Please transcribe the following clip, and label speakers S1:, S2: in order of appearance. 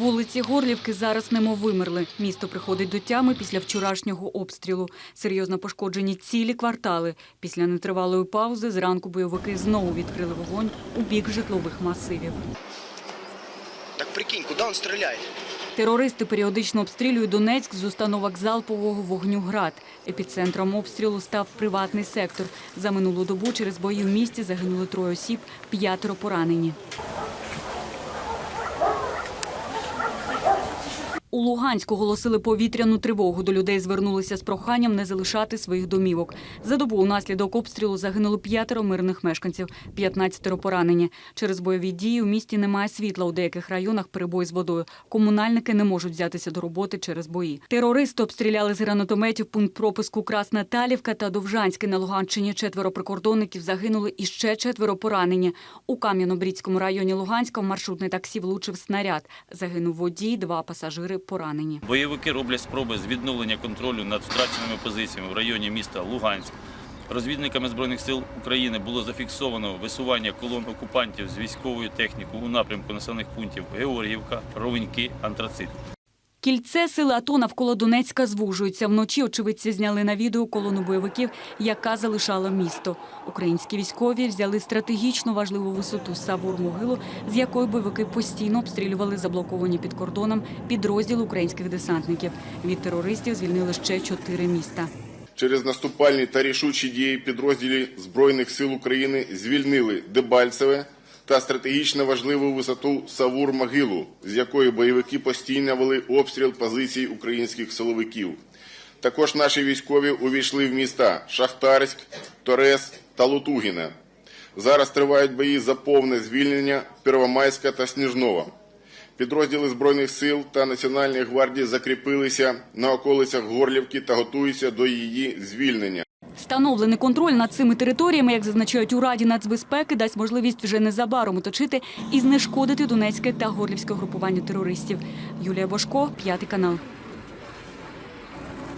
S1: Вулиці Горлівки зараз немов вимерли. Місто приходить до тями після вчорашнього обстрілу. Серйозно пошкоджені цілі квартали. Після нетривалої паузи зранку бойовики знову відкрили вогонь у бік житлових масивів.
S2: Так прикинь, куда он стреляет?
S1: Терористи періодично обстрілюють Донецьк з установок залпового вогню «Град». Епіцентром обстрілу став приватний сектор. За минулу добу через бої в місті загинули троє осіб, п'ятеро поранені. У Луганську оголосили повітряну тривогу. До людей звернулися з проханням не залишати своїх домівок. За добу унаслідок обстрілу загинуло п'ятеро мирних мешканців, 15 поранені. Через бойові дії у місті немає світла. У деяких районах перебої з водою. Комунальники не можуть взятися до роботи через бої. Терористи обстріляли з гранатометів пункт пропуску Красна Талівка та Довжанське на Луганщині. Четверо прикордонників загинули і ще четверо поранені. У Кам'янобрідському районі Луганська в маршрутне таксі влучив снаряд. Загинув водій, два пасажири поранені.
S3: Бойовики роблять спроби з відновлення контролю над втраченими позиціями в районі міста Луганськ. Розвідниками Збройних сил України було зафіксовано висування колон окупантів з військовою технікою у напрямку населених пунктів Георгіївка, Ровеньки, Антрацит.
S1: Кільце сили АТО навколо Донецька звужується. Вночі очевидці зняли на відео колону бойовиків, яка залишала місто. Українські військові взяли стратегічно важливу висоту Савур-Могилу, з якої бойовики постійно обстрілювали заблоковані під кордоном підрозділ українських десантників. Від терористів звільнили ще чотири міста.
S4: Через наступальні та рішучі дії підрозділі Збройних сил України звільнили Дебальцеве та стратегічно важливу висоту Савур-Могилу, з якої бойовики постійно вели обстріл позицій українських силовиків. Також наші військові увійшли в міста Шахтарськ, Торес та Лутугіна. Зараз тривають бої за повне звільнення Первомайська та Сніжнова. Підрозділи Збройних сил та Національної гвардії закріпилися на околицях Горлівки та готуються до її звільнення.
S1: Встановлений контроль над цими територіями, як зазначають у Раді нацбезпеки, дасть можливість вже незабаром оточити і знешкодити Донецьке та Горлівське групування терористів. Юлія Бошко, п'ятий канал.